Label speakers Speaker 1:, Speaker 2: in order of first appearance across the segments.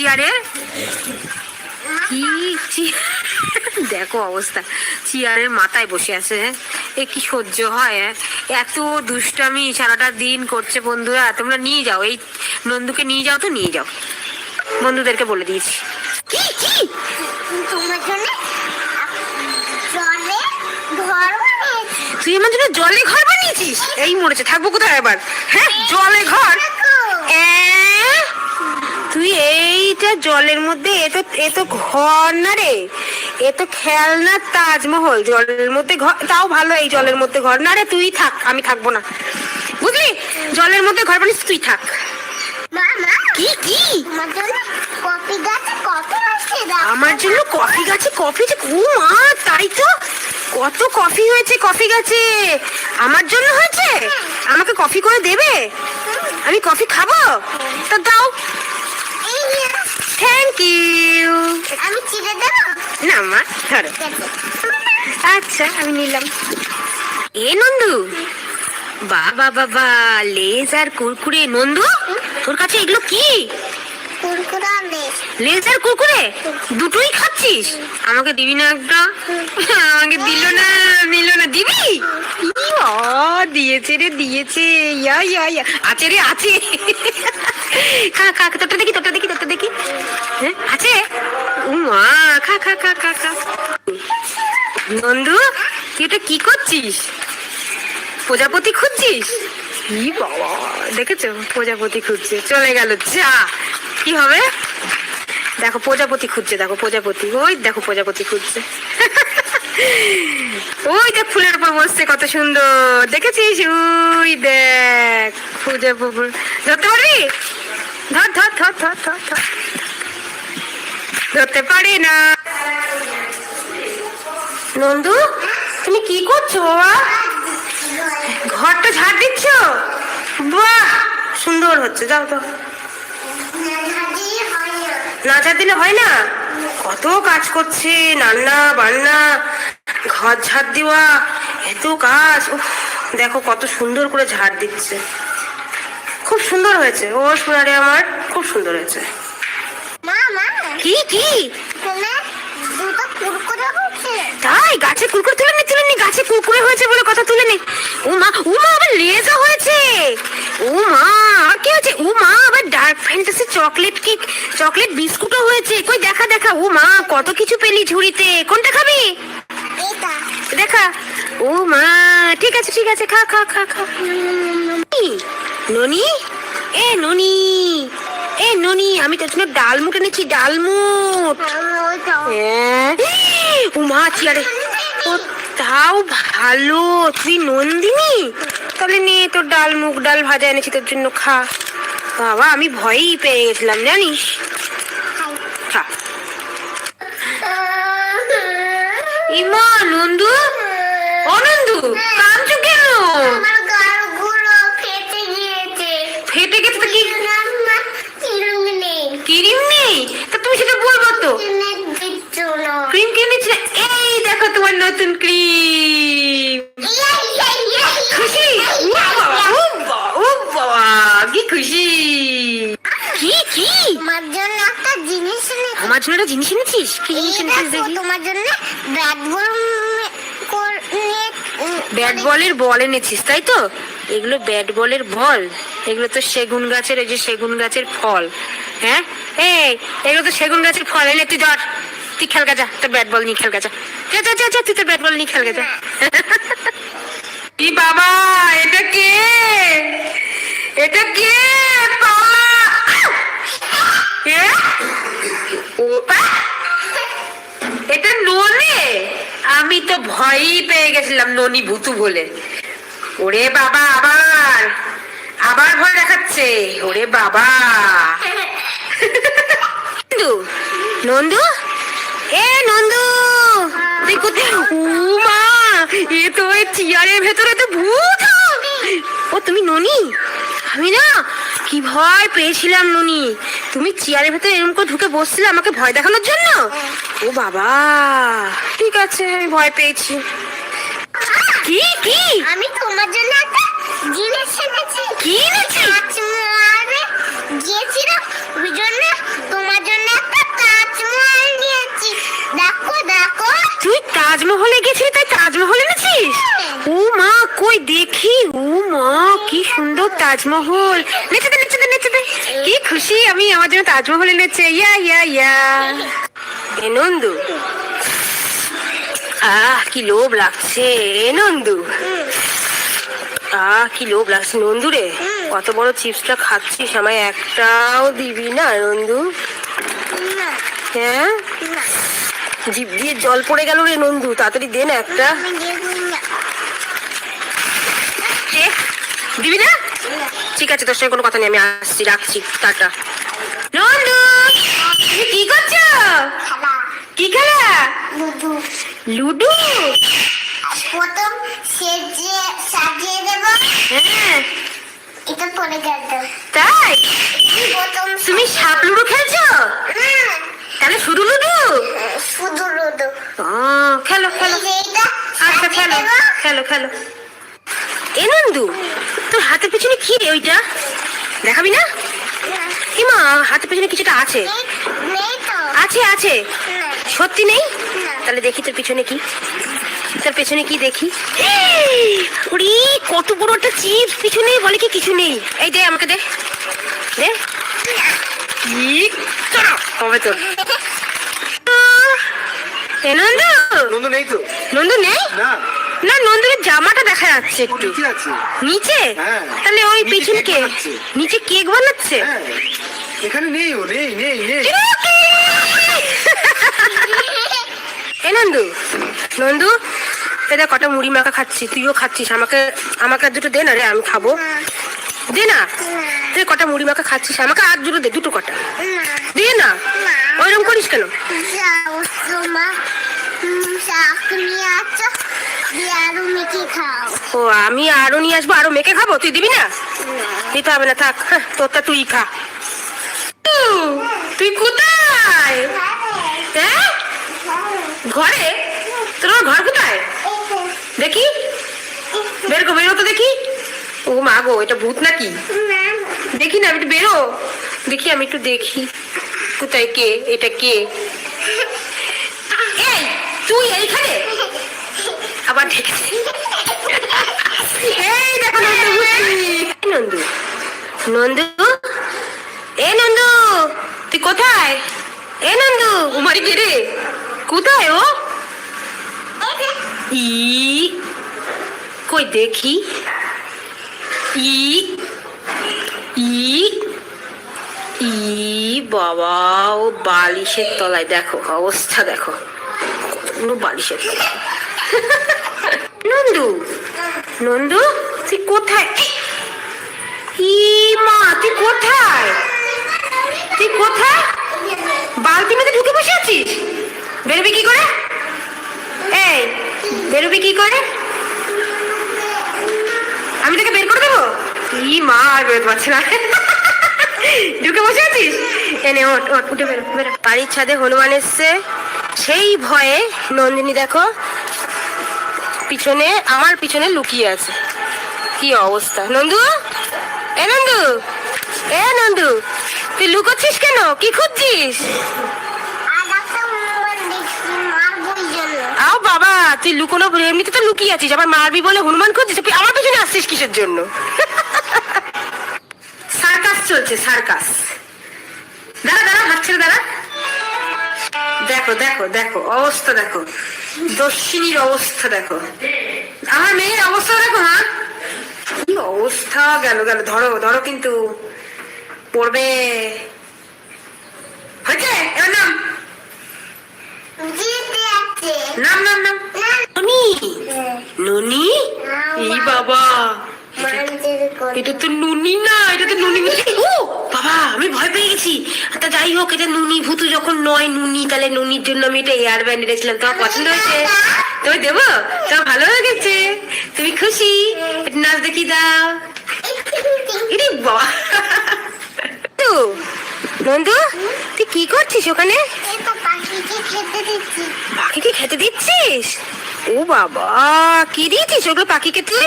Speaker 1: চেয়ারে? কি দেখো অবস্থা। চেয়ারের মাথায় বসে আছে? এ কি সহ্য হয় হ্যাঁ? এত দুষ্টামি সারাটা দিন করছে বন্ধুরা। তোমরা নিয়ে যাও। এই নন্দুকে নিয়ে যাও তো নিয়ে যাও। বন্ধুদেরকে বলে দিয়েছি। কি কি?
Speaker 2: তোমার জন্য জলে ঘর
Speaker 1: তুই আমার জন্য জলে ঘর বানিয়েছিস? এই মরেছে। থাকব কোথায় এবার? হ্যাঁ জলে ঘর। তুই এইটা জলের মধ্যে এ তো এ তো ঘর না রে। এ তো খেলনার তাজমহল জলের মধ্যে ঘর তাও ভালো এই জলের মধ্যে ঘর। না রে তুই থাক আমি থাকব না। বুঝলি? জলের মধ্যে ঘর বলিস তুই থাক। কি কি?
Speaker 2: কফি গাছে কফি
Speaker 1: আমার জন্য কফি গাছে কফি যে ও মা তাই তো। কত কফি হয়েছে কফি গাছে। আমার জন্য হয়েছে? আমাকে কফি করে দেবে? আমি কফি খাব? তা দাও। থ্যাংক ইউ
Speaker 2: আমি চিড়ে দেবো?
Speaker 1: না মা ধরো। আচ্ছা আমি নিলাম। এ নন্দু। বাবা বাবা লেজ আর কুরকুরে। নন্দু তোর কাছে এগুলো কি? লেজ। আর কুরকুরে? দুটোই খাচ্ছিস? আমাকে দিবি না একটা? আমাকে দিল না নিল না। দিবি? দিয়েছে রে দিয়েছে। ইয়া ইয়া ইয়া। আছে রে আছে। খা খা তোরটা দেখি তোরটা দেখি তোরটা দেখি। হ্যাঁ আছে? মা, খা খা খা খা খা। নন্দু, তুই এটা কি করছিস? প্রজাপতি খুঁজছিস? ই বাবা, দেখেছ? প্রজাপতি খুঁজছে। চলে গেল, যা। কি হবে? দেখো, প্রজাপতি খুঁজছে, দেখো, প্রজাপতি। ওই দেখো, প্রজাপতি খুঁজছে। ওই দেখ ফুলের উপর বসছে, কত সুন্দর। দেখেছিস? ওই দেখ প্রজাপতি ধরতে পারবি? ধর ধর ধর ধর ধরতে পারি না। নন্দু তুমি কি করছ বাবা? ঘরটা ঝাড় দিচ্ছ? বাহ সুন্দর হচ্ছে যাও তো না ঝাড় দিলে হয় না? কত কাজ করছে রান্না বান্না ঘর ঝাড় দেওয়া এত কাজ উফ, দেখো কত সুন্দর করে ঝাড় দিচ্ছে। খুব সুন্দর হয়েছে ও সোনারে আমার। খুব সুন্দর হয়েছে।
Speaker 2: মা মা।
Speaker 1: কি কি? তাই? গাছে কুরকুরে তুলে নি তুলে নি। গাছে কুরকুরে হয়েছে বলে কথা তুলে নি। ও মা ও মা আবার লেজও হয়েছে। ও মা আর কি হয়েছে? ও মা আবার Dark Fantasy chocolate cake chocolate বিস্কুটও হয়েছে। কই দেখা দেখা। ও মা কত কিছু পেলি ঝুড়িতে। কোনটা খাবি? দেখা। ও মা ঠিক আছে ঠিক আছে। খা খা খা খা? ননি? এ ননি। এ, ননি, আমি তোর জন্য ডালমুট এনেছি ডালমুট
Speaker 2: মুখ।
Speaker 1: হ্যাঁ। চেয়ারে। ও, তাও ভালো, তুই নন্দিনী? তাহলে নে, তোর ডাল মুখ, ডাল ভাজা এনেছি তোর জন্য, খা। বাবা, আমি ভয়ই পেয়ে গেছিলাম, জানিস? খা ইমা নন্দু ও নন্দু কাঁদছো কেন
Speaker 2: আমার গালগুলো ফেটে গিয়েছে
Speaker 1: ফেটে গেছে তো কি
Speaker 2: না কিরম নেই
Speaker 1: ক্রিম নেই তা তুমি সেটা বলব তো
Speaker 2: কিনে দিচ্ছ না
Speaker 1: ক্রিম কিনেছিলে এই দেখো তোমার নতুন ক্রিম
Speaker 2: ইয়া, ইয়া, ইয়া, ইয়া।
Speaker 1: খুশি ও বাবা, ও বাবা, ও বাবা কি খুশি কি কি
Speaker 2: তোমার জন্য একটা জিনিস এনেছি
Speaker 1: আমার জন্য জিনিস এনেছিস?
Speaker 2: দেখি তোমার জন্য ব্যাট বল উম,
Speaker 1: ব্যাট বলের বল এনেছিস তাই তো? এগুলো ব্যাট বলের বল। এগুলো তো সেগুন গাছের এই যে সেগুন গাছের ফল। হ্যাঁ? এই এগুলো তো সেগুন গাছের ফল। এনে তুই ধর। তুই খেল যা তোর ব্যাট বল নিয়ে খেল যা যা যা যা যা তুই তোর ব্যাট বল নিয়ে খেল যা কি বাবা এটা কে? এটা কে? পালা? এটা ননে? আমি তো ভয়ই পেয়ে গেছিলাম ননি ভুতু বলে। ওরে বাবা, আবার! আবার ভয় দেখাচ্ছে। ওরে বাবা! নন্দু নন্দু? এ, নন্দু! তুই কোথায়? ও মা, এ তো ওই চেয়ারের ভেতরে তো ভূত। ও, তুমি ননি? আমি না কি ভয় পেয়েছিলাম নুনি। তুমি চেয়ারের ভেতরে এরকম করে ঢুকে বসছিলে আমাকে ভয় দেখানোর জন্য? ও বাবা ঠিক আছে আমি ভয় পেয়েছি। কি কি?
Speaker 2: আমি তোমার জন্য একটা জিনিস এনেছি।
Speaker 1: কি এনেছি?
Speaker 2: তাজমহলে গিয়েছিলাম ওই জন্য তোমার জন্য একটা
Speaker 1: তাজমহল নিয়েছি। দেখো দেখো। তুই তাজমহলে গেছিলি তাই তাজমহল এনেছিস? ও মা, কই দেখি? ও মা, কি সুন্দর তাজমহল। নেচে দে নেচে দে নেচে দে। কি খুশি আমি আমার জন্য তাজমহল এনেছে। ইয়া ইয়া ইয়া। এ নন্দু। আহ, কি লোভ লাগছে। এ নন্দু। আহ, কি লোভ লাগছে। নন্দু রে, কত বড় চিপসটা খাচ্ছিস? আমায় একটাও দিবি না, নন্দু? হ্যাঁ? জিভ দিয়ে জল পড়ে গেল রে নন্দু। তাড়াতাড়ি দে না একটা
Speaker 2: আমি দেবো না
Speaker 1: এ, দিবি না? ঠিক আছে তোর সঙ্গে কোনো কথা নেই আমি আসছি রাখছি টাটা। নন্দু তুমি কি করছ? কি খেলা?
Speaker 2: লুডু। প্রথম সেজে সাজিয়ে দেবো।
Speaker 1: হ্যাঁ।
Speaker 2: এটা পরে গেল
Speaker 1: তাই? তুমি সাপ লুডো খেলছো?
Speaker 2: হুম,
Speaker 1: তাহলে শুধু লুডো?
Speaker 2: শুধু লুডু।
Speaker 1: খেলো খেলো। আচ্ছা খেলো খেলো খেলো। এ নন্দু তোর হাতের পেছনে কি ওইটা? দেখাবি না? হিমা হাতের পেছনে কিছুটা আছে? আছে আছে। সত্যি নেই? তাহলে দেখি তোর পিছনে কি। তোর পেছনে কি দেখি? উড়ি কত বড় একটা চিপস পিছনে বলে কি কিছু নেই? এই দে আমাকে দে। দে। হবে তোর। নন্দু
Speaker 3: নেই তো।
Speaker 1: নন্দু নেই?
Speaker 3: না।
Speaker 1: না নন্দুরের জামাটা দেখা যাচ্ছে একটু।
Speaker 3: নিচে আছে?
Speaker 1: নিচে?
Speaker 3: হ্যাঁ।
Speaker 1: তাহলে ওই পিছন
Speaker 3: কেক
Speaker 1: কে? নিচে কেক বানাচ্ছে?
Speaker 3: হ্যাঁ। এখানে নেই ও নেই নেই নেই।
Speaker 1: এ নন্দু নন্দু এটা কটা মুড়ি মাখা খাচ্ছি তুইও খাচ্ছিস আমাকে আমাকে আর দুটো দে না রে আমি খাব। দে না। তুই কটা মুড়ি মাখা খাচ্ছিস আমাকে আর দুটো দে দুটো কটা। দে না। ওইরকম করিস কেন?
Speaker 2: হুম, শাক নিয়ে দিয়ে আরও মেখে খাও।
Speaker 1: ও আমি আরও নিয়ে আসব আরও মেখে খাব? তুই দিবি না? দিতে হবে না থাক। হ্যাঁ, তোরটা তুই খা। তুই কোথায়? হ্যাঁ? ঘরে? তোর ঘর কোথায়? দেখি। বের বেরো তো দেখি। ও মা গো এটা ভূত নাকি? দেখি না আমি একটু বেরো। দেখি আমি একটু দেখি। কোথায় কে? এটা কে? তুই এইখানে? আবার দেখেছি। এই দেখো নন্দু নন্দু। এ নন্দু তুই কোথায়? এ নন্দু উমারি কে রে কোথায় ও? ই কই দেখি। ই ই ই বাবা ও বালিশের তলায় দেখো অবস্থা দেখো। কতগুলো বালিশের নন্দু নন্দু, তুই কোথায়? মা, তুই কোথায়? তুই কোথায়? বালতি মধ্যে ঢুকে বসে আছিস? বেরোবি কি করে? এই, বেরোবি কি করে? আমি তোকে বের করে দেবো? ই মা, আর বেরোতে পারছে না। ঢুকে বসে আছিস? এনে ওঠ ওঠ, উঠে বেরো বেরো। বাড়ির ছাদে হনুমান এসছে। সেই ভয়ে, নন্দিনী দেখো, পিছনে, আমার পিছনে লুকিয়ে আছে। কি অবস্থা? নন্দু? এ নন্দু! এ নন্দু! তুই লুকোচ্ছিস কেন? কি খুঁজছিস? আও বাবা, তুই লুকোনো এমনিতে তো লুকিয়ে আছিস, আবার মারবি বলে হনুমান খুঁজছিস, তুই আমার পিছনে আসছিস কিসের জন্য? সার্কাস চলছে, সার্কাস। দাঁড়া দাঁড়া, হাত ছেড়ে দাঁড়া। দেখো দেখো দেখো অবস্থা দেখো। দর্শিনীর অবস্থা দেখো। আমার মেয়ের অবস্থা দেখো হ্যাঁ কি অবস্থা গেল গেল। ধরো ধরো কিন্তু পড়বে। হয়েছে? এবার নাম। নাম নাম নাম। ননি? ননি? এই বাবা। এটা তো নুনি না, এটা তো নুনি ও, বাবা, আমি ভয় পেয়ে গেছি। তা যাই হোক, এটা নুনি ভূতু যখন নয় নুনি, তাহলে নুনির জন্য আমি এটা এয়ার ব্যান্ড এনেছিলাম তোমার পছন্দ হয়েছে? তুমি দেবো? তোমার ভালো হয়ে গেছে? তুমি খুশি? নাচ দেখি দাও। ইরে বাবা। নন্দু তুই কি করছিস ওখানে?
Speaker 2: পাখিকে খেতে
Speaker 1: দিচ্ছিস? ও বাবা, কি দিয়েছিস ওগুলো পাখিকে তুই?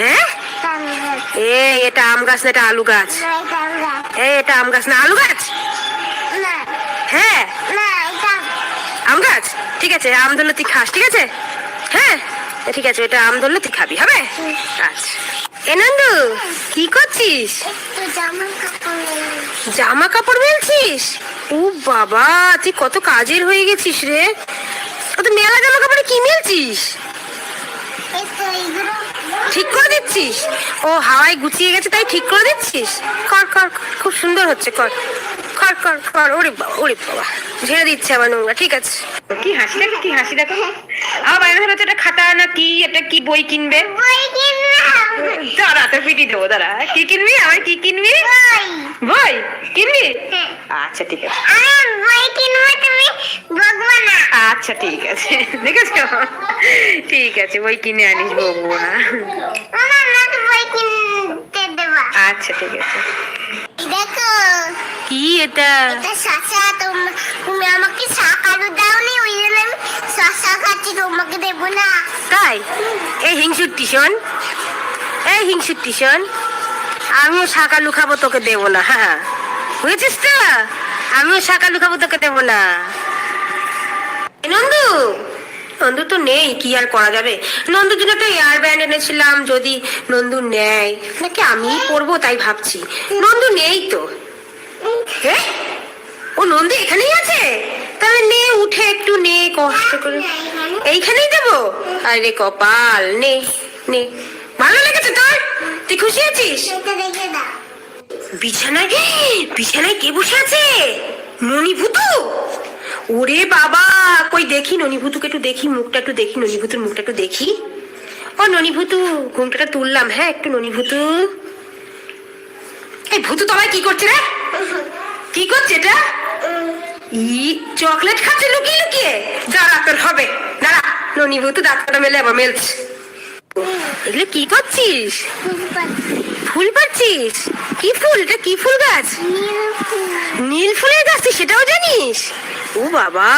Speaker 1: হ্যাঁ
Speaker 2: এটা আম গাছ
Speaker 1: এ এটা আম গাছ না এটা আলু গাছ?
Speaker 2: এটা আম গাছ।
Speaker 1: এ এটা আম গাছ না আলু গাছ? হ্যাঁ। আম গাছ? ঠিক আছে আম ধরলে তুই খাস ঠিক আছে? হ্যাঁ। ঠিক আছে এটা আম ধরলে তুই খাবি হবে? আচ্ছা। এ নন্দু কি করছিস?
Speaker 2: জামা কাপড়
Speaker 1: মেলছিস? ও বাবা তুই কত কাজের হয়ে গেছিস রে? কত মেলা জামা কাপড়ে কি মেলছিস? ঠিক করে দিচ্ছিস? ও হাওয়ায় গুছিয়ে গেছে তাই ঠিক করে দিচ্ছিস? কর কর খুব সুন্দর হচ্ছে কর। কর কর কর ওরে বাবা ওরে বাবা। ঝেড়ে দিচ্ছে আমার নোংরা ঠিক আছে। কি হাসি দেখো কি হাসি দেখো। আমার বাইরে ধরে এটা খাতা না কি এটা কি বই কিনবে? দাঁড়া তো পিটি দেবো দাঁড়া। কি কিনবি? আমার কি কিনবি?
Speaker 2: বই।
Speaker 1: কিনবি?
Speaker 2: হ্যাঁ।
Speaker 1: আচ্ছা ঠিক আছে।
Speaker 2: বই কিনবো তুমি? বকবো না
Speaker 1: আচ্ছা ঠিক আছে। দেখেছ? ঠিক আছে বই কিনে আনিস বলব না আচ্ছা ঠিক আছে।
Speaker 2: দেখো।
Speaker 1: কি এটা?
Speaker 2: এটা শশা তোম- তুমি আমাকে শাক আলু দাওনি ওই জন্য আমি শশা খাচ্ছি তোমাকে দেবো না।
Speaker 1: তাই? এই হিংসুট্টি শোন এই হিংসুট্টি শোন আমিও শাকালু খাব তোকে দেবো না। হ্যাঁ বুঝেছিস তো? আমিও শাকালু খাব তোকে দেবো না। নন্দু? নন্দু তো নেই, কি আর করা যাবে? নন্দুর জন্য একটা এয়ার ব্যান্ড এনেছিলাম, যদি নন্দু নেয়। নাকি আমিই পরবো, তাই ভাবছি। নন্দু নেই তো। হ্যাঁ ও নন্দু এখানেই আছে? তাহলে নে, উঠে একটু নে, কষ্ট করে। এইখানেই দেবো আরে কপাল, নে নে। ভালো লেগেছে তোর? তুই খুশি আছিস? বিছানায় বিছানায় কে বসে আছে? ননিভূতু ওরে বাবা কই দেখি ননিভূতুকে একটু দেখি মুখটা একটু দেখি ননিভূতুর মুখটা একটু দেখি। ও ননিভূতু ঘুমটাটা তুললাম হ্যাঁ একটু ননিভূতু। এই ভূতু তোমায় কি করছে রে? কি করছে এটা? ই চকলেট খাচ্ছে লুকিয়ে লুকিয়ে। দাঁড়া তোর হবে। দাঁড়া ননিভূতু দাঁতটা মেলে আবার মেলছে। এগুলো কি করছিস? ফুল পাচ্ছিস কি ফুল? এটা কি ফুল গাছ?
Speaker 2: নীল
Speaker 1: নীল ফুলের গাছ তুই সেটাও জানিস? ও বাবা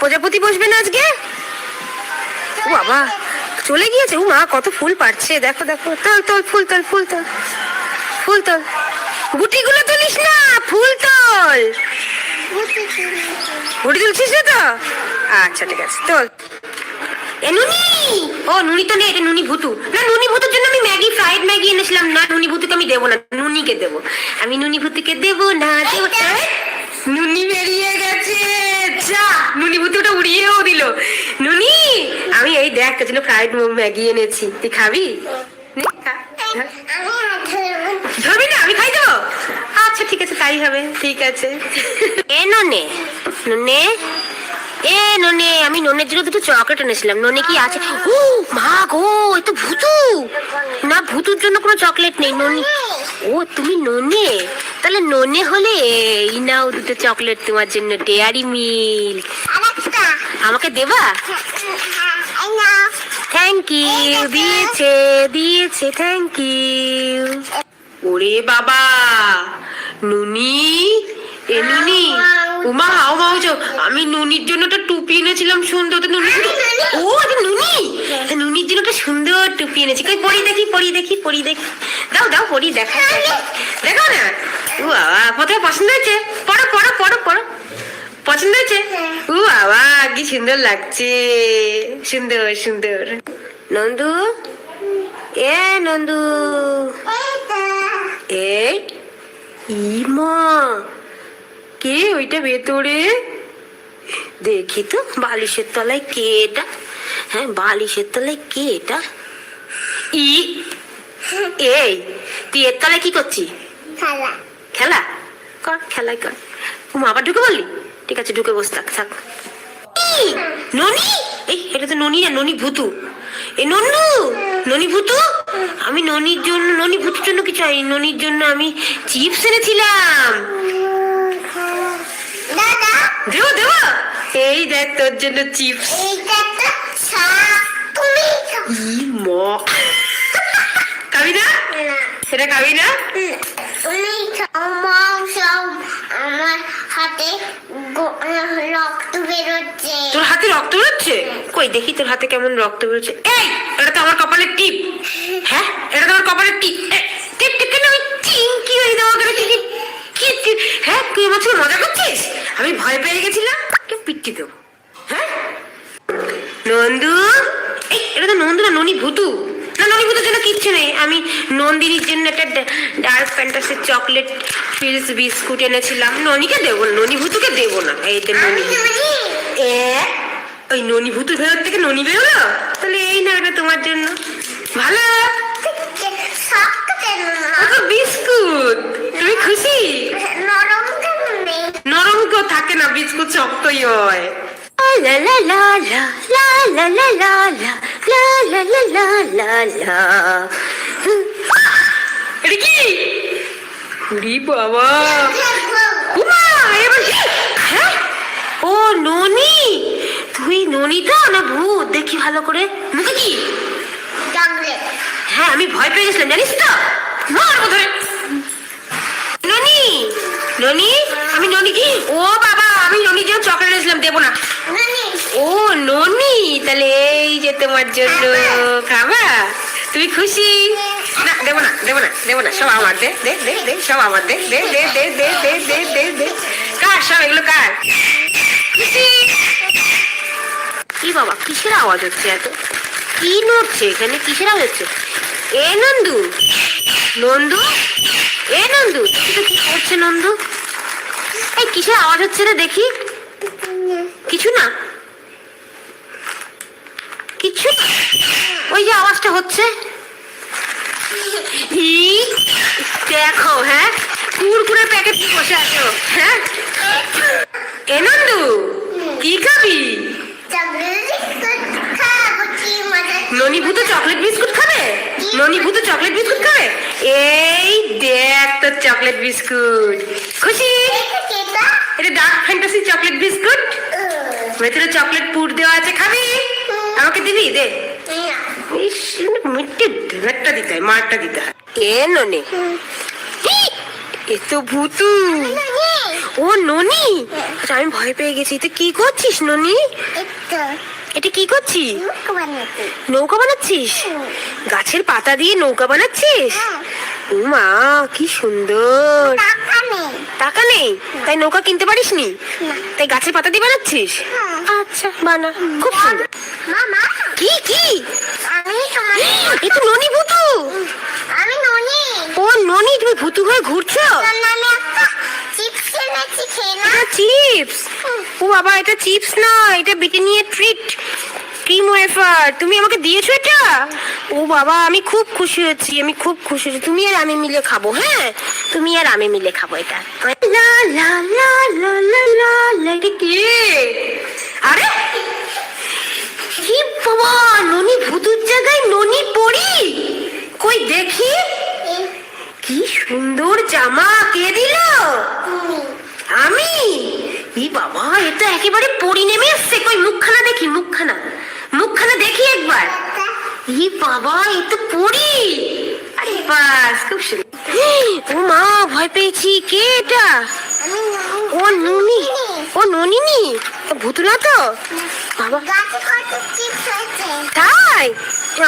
Speaker 1: প্রজাপতি বসবে না আজকে? ও বাবা চলে গিয়েছে। ও মা কত ফুল পাচ্ছে দেখো দেখো। তোল তোল ফুল তোল ফুল তোল। ফুল তোল। গুটিগুলো তুলিস না ফুল তোল। গুটি তুলছিস না তো? আচ্ছা ঠিক আছে তোল। এ নুনি! ও নুনি তো নেই এটা নুনি ভুতু। না নুনি ভুতুর জন্য আমি ম্যাগি ফ্রাইড ম্যাগি এনেছিলাম। না নুনি ভুতুকে আমি দেবো না নুনিকে দেবো। আমি নুনি ভুতুকে দেবো না দেবো। না। নুনি বেরিয়ে গেছে। যা, নুনি ভুতুটা উড়িয়েও দিল। নুনি, আমি এই দেখ ছিল ফ্রাইড ম্যাগি এনেছি। তুই খাবি?
Speaker 2: ধরবি
Speaker 1: না, আমি খাই দেবো আচ্ছা ঠিক আছে, তাই হবে, ঠিক আছে। এ ননে ননে, এ ননে, আমি ননের জন্য দুটো চকলেট এনেছিলাম। ননে কি আছে? ও মা গো, এ তো ভূতু। না, ভূতুর জন্য কোনো চকলেট নেই, ননি। ও, তুমি ননে? তাহলে ননে হলে এই নাও দুটো চকলেট তোমার জন্য ডেয়ারি মিল্ক। আমাকে দেবা? থ্যাংক ইউ দিয়েছে দিয়েছে থ্যাংক ইউ ওরে বাবা নুনি এ নুনি উমা হাও মাউছো আমি নুনির জন্য একটা টুপি এনেছিলাম সুন্দর তো নুনি ও এটা নুনি! নুনির জন্য একটা সুন্দর টুপি এনেছি। কই পরি দেখি পরি দেখি পরি দেখি। দাও দাও পরি দেখা দেখো। না। ও বাবা, কোথায় পছন্দ হয়েছে? পড়ো পড়ো পড়ো পড়ো। পছন্দ হয়েছে? ও বাবা, কি সুন্দর লাগছে। সুন্দর সুন্দর। নন্দু? এ, নন্দু। এই ইমা। কে ওইটা ভেতরে? দেখি তো, বালিশের তলায় কে এটা? হ্যাঁ বালিশের তলায় কে এটা? ই, এই, তুই এর তলায় কি করছিস?
Speaker 2: খালা?
Speaker 1: কর খেলাই কর। ও মা আবার ঢুকে বললি ঠিক আছে ঢুকে বস থাক থাক। ননি? এই এটা তো ননি না ননি ভূতু। এই নন্নু! ননি ভূতু? আমি ননির জন্য ননি ভূতুর জন্য কিছু আনি ননির জন্য আমি চিপস এনেছিলাম। দেবো দেবো। এই দেখ তোর জন্য চিপস।
Speaker 2: এইটা একটা শাক রক্ত বেরোচ্ছে।
Speaker 1: তোর হাতে রক্ত বেরোচ্ছে? কই, দেখি তোর হাতে কেমন রক্ত বেরোচ্ছে। এই, এটা তো আমার কপালের টিপ। হ্যাঁ এটা তো আমার কপালের টিপ। টিপ টিপ কেন আমি চিঙ্কি হয়ে দেওয়া করে কি কি কি- হ্যাঁ তুই আমার সাথে মজা করছিস? আমি ভয় পেয়ে গেছিলাম কেউ পিটকে দেবো। হ্যাঁ? নন্দু? এই, এটা তো নন্দু না ননি ভুতু না ননি ভুতুর জন্য কিচ্ছু নেই। নন্দিনীর জন্য একটা ডার্ক ফ্যান্টাসির চকলেট ফিলস বিস্কুট এনেছিলাম ননিকে দেবো না ননি ভুতুকে দেবো না এই তো ননি এ ওই ননি ভুতুর ভেতর থেকে ননি বেরোলো তাহলে এই না এটা তোমার জন্য ভালো বিস্কুট তুমি খুশি
Speaker 2: নরম
Speaker 1: কেউ থাকে না বিস্কুট শক্তই হয়
Speaker 4: La la la la la la la la la la la la la la la
Speaker 1: এটা কি উরি বাবা। উমা এবার? হ্যাঁ? ও ননি? তুই ননি তো না ভূত? দেখি ভালো করে। মুখে কি? হ্যাঁ আমি ভয় পেয়ে গেছিলাম জানিস তো? মারবো ধরে ননি? ননি? আমি ননি কি? ও বাবা আমি ননির জন্য চকলেট এনেছিলাম দেবো না। ও ননি? তাহলে এই যে তোমার জন্য খাবা তুমি খুশি না দেবো না দেবো না দেবো না সব আমার দে দে দে দে সব আমার দে দে দে দে দে দে দে দে দে কার সব এগুলো কার খুশি কি বাবা কিসের আওয়াজ হচ্ছে এত কি নড়ছে এখানে কিসের আওয়াজ হচ্ছে এ নন্দু নন্দু এ নন্দু এটা কি করছে নন্দু এই কিসের আওয়াজ হচ্ছে রে দেখি কিছু না কিছু না ওই যে আওয়াজটা হচ্ছে। দেখো হ্যাঁ? কুরকুরে প্যাকেট নিয়ে বসে আছো হ্যাঁ? এ নন্দু কি খাবি?
Speaker 2: চকলেট খাব কি মজা
Speaker 1: ননি ভূত চকলেট বিস্কুট খাবে? ননি ভূত চকলেট বিস্কুট খাবে? এই দেখ তোর চকলেট বিস্কুট। খুশি? এটা ডার্ক ফ্যান্টাসি চকলেট বিস্কুট? ভেতরে চকলেট পুর দেওয়া আছে খাবি? আমাকে দিবি? দে। মিট্টে দিতে হয় মারটা দিতে। হয় এ ননে। এ তো ভূতু। ও ননি। আচ্ছা, আমি ভয় পেয়ে গেছি। তুই কি করছিস ননি? এটা কি করছিস? নৌকা বানাচ্ছিস? গাছের পাতা দিয়ে নৌকা বানাচ্ছিস?
Speaker 2: হ্যাঁ।
Speaker 1: মা কি সুন্দর।
Speaker 2: টাকা নেই।
Speaker 1: তাই নৌকা কিনতে পারিস নি? তাই গাছের পাতা দিয়ে বানাচ্ছিস?
Speaker 2: হ্যাঁ।
Speaker 1: আচ্ছা বানা। খুব সুন্দর। কি কি? এ তো ননি ভূতু।
Speaker 2: আমি ননি।
Speaker 1: ও ননি তুমি ভূতু হয়ে ঘুরছো?
Speaker 2: চিপস
Speaker 1: ও বাবা এটা চিপস না এটা ব্রিটানিয়া ট্রিট ক্রিম ওয়েফার তুমি আমাকে দিয়েছ এটা? ও বাবা আমি খুব খুশি হয়েছি আমি খুব খুশি হয়েছি। তুমি আর আমি মিলে খাব হ্যাঁ? তুমি আর আমি মিলে খাব এটা। লা লা লা লা লা লা লা এটা কে? আরে কি বাবা ননি ভূতুর জায়গায় ননি পড়ি? কই দেখি। কি সুন্দর জামা কে দিল? আমি? এই বাবা এটা একেবারে পরি নেমে এসছে। কই মুখখানা দেখি মুখখানা। মুখখানা দেখি একবার। এই বাবা এ তো পরি আরে বাস খুব সুন্দর। ও মা ভয় পেয়েছি। কে এটা? ও ননি। ও ননিনি? ও ভুতুলা তো? বাবা। তাই?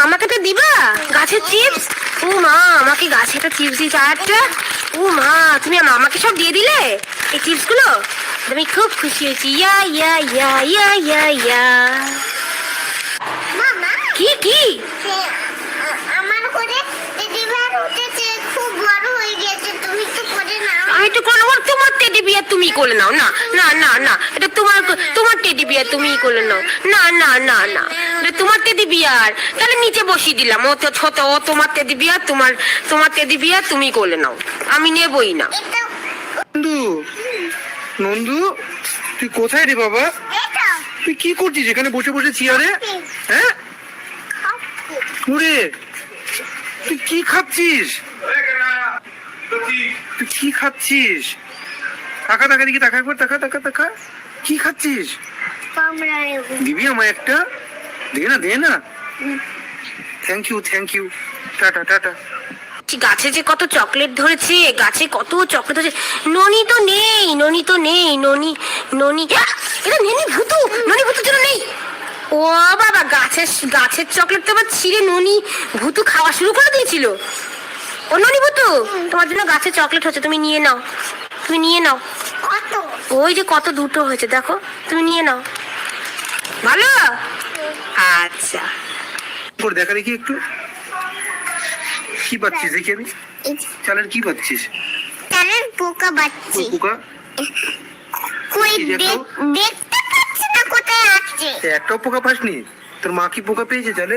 Speaker 1: আমাকে তো দিবা। গাছের চিপস ও মা আমাকে গাছে একটা চিপস দিয়ে চারটা ও মা তুমি আম- আমাকে সব দিয়ে দিলে? এই চিপসগুলো আমি খুব খুশি হয়েছি। ইয়া ইয়া ইয়া ইয়া ইয়া ইয়া। কি কি
Speaker 2: সে, আ- আমার করে দিদিভার উঠেছে খুব বড় হয়ে গেছে তুমি তো করে
Speaker 1: আমি তো তোমার টেডি বিয়ার তুমি করে নাও, না না না না, এটা তোমার তোমার টেডি বিয়ার তুমি করে নাও, না না না না, এটা তোমার টেডি বিয়ার তাহলে নিচে বসিয়ে দিলাম ও তো ছোট ও তোমার টেডি বিয়ার তোমার তোমার টেডি বিয়ার তুমি করে নাও, আমি নেবই না।
Speaker 3: নন্দু নন্দু, তুই কোথায় রে বাবা? তুই কি করছিস এখানে বসে বসে চেয়ারে হ্যাঁ? তুই কি খাচ্ছিস? তুই কি খাচ্ছিস? টাকা টাকা দিকে টাকা একবার টাকা টাকা টাকা কি খাচ্ছিস? দিবি আমায় একটা? দে না দে না। Thank you thank you tata tata.
Speaker 1: গাছে যে কত চকলেট ধরেছে গাছে কত চকলেট ধরেছে। ননি তো নেই ননি তো নেই ননি ননি! এটা নেনি ভুতু ননি ভুতু জন্য নেই। ও বাবা গাছের গাছের চকলেট তো আবার ছিঁড়ে ননি ভুতু খাওয়া শুরু করে দিয়েছিল। ও ননি তোমার জন্য গাছে চকলেট হচ্ছে তুমি নিয়ে নাও। তুমি নিয়ে নাও।
Speaker 2: কত?
Speaker 1: ওই যে কত দুটো হয়েছে দেখো তুমি নিয়ে নাও। ভালো? আচ্ছা।
Speaker 3: করে দেখা দেখি একটু। কি পাচ্ছিস দেখি আমি? চালের কি পাচ্ছিস?
Speaker 2: তারের পোকা বাচ্চি
Speaker 3: পোকা?
Speaker 2: কই দেখতে পাচ্ছি না কোথায় আছে
Speaker 3: একটাও পোকা পাসনি? তোর মা কি পোকা পেয়েছে চালে?